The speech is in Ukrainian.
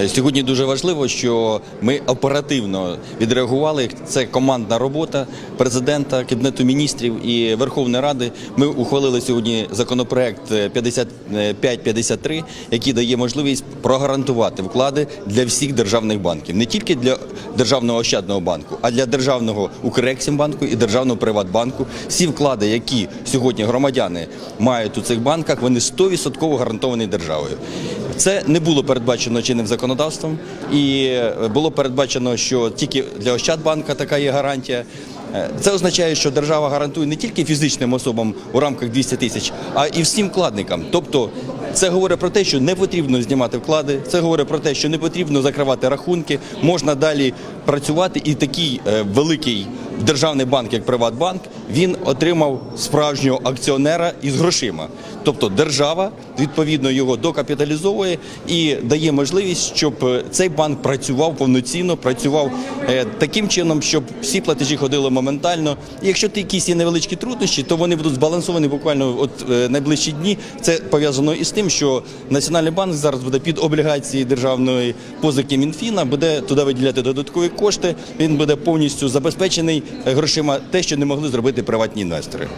Е, Сьогодні дуже важливо, що ми оперативно відреагували. Це командна робота президента, кабінету міністрів і Верховної Ради. Ми ухвалили сьогодні законопроект е, 5553, який дає можливість прогарантувати вклади для всіх державних банків, не тільки для державного ощадного банку, а для державного Укрексімбанку і державного Приватбанку. Всі вклади, які сьогодні громадяни мають у цих банках, вони 100% гарантовані державою. Це не було передбачено чинним законодавством, і е, було передбачено, що тільки для Ощадбанка така є гарантія. Е, Це означає, що держава гарантує не тільки фізичним особам у рамках 200 тисяч, а і всім вкладникам. Тобто, це говорить про те, що не потрібно знімати вклади. Це говорить про те, що не потрібно закривати рахунки. Можна далі працювати. І такий е, великий державний банк, як Приватбанк, він отримав справжнього акціонера із грошима. Тобто держава відповідно його докапіталізовує і дає можливість, щоб е, цей банк працював повноцінно, працював е, таким чином, щоб всі платежі ходили моментально. І якщо ти якісь є невеличкі труднощі, то вони будуть збалансовані буквально от е, найближчі дні. Це пов'язано із тим, що Національний банк зараз буде під облігації державної позики Мінфіна, буде туди виділяти додаткові кошти. Він буде повністю забезпечений грошима, те, що не могли зробити приватні інвестори.